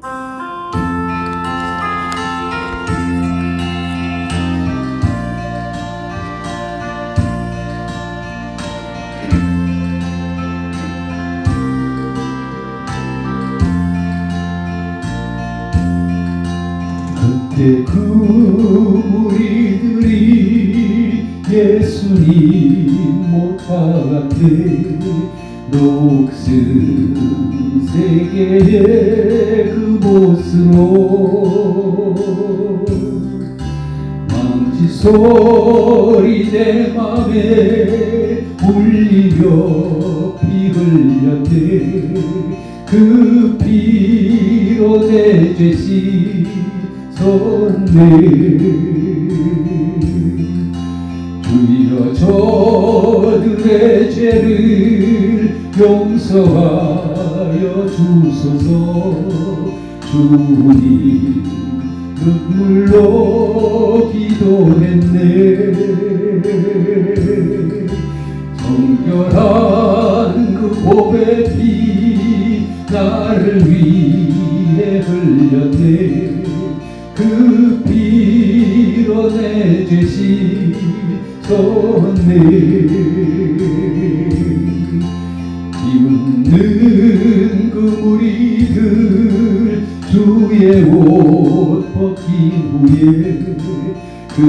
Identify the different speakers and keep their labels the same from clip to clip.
Speaker 1: 그때 그 무리들이 예수님 못 박았대 녹슨 세계의 그곳으로 망치 소리 내 맘에 울리며 피 흘렸네 그 피로 내 죄 씻었네 주여 저들의 죄를 용서하 여 주소서. 주님 눈물로 기도했네. 정결한 그피 나를 위해 흘렸네. 그 피로 내 죄 씻었네 옷 벗긴 후에 그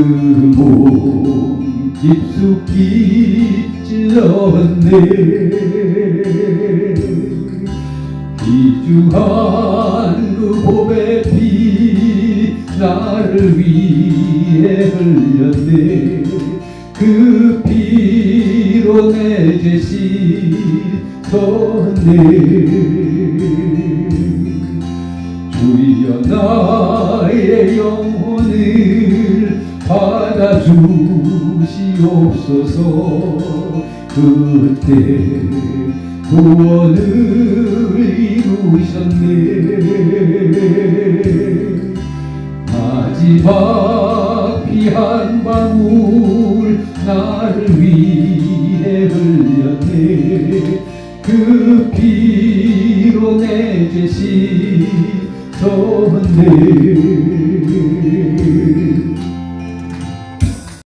Speaker 1: 몸 깊숙이 찔렀네. 귀중한 그 봄의 피 나를 위해 흘렸네. 그 피로 내죄 씻었네. 주여 나 주시옵소서 그때 구원을 이루셨네. 마지막 피한 방울 나를 위해 흘렸네. 그 피로 내죄 씻었네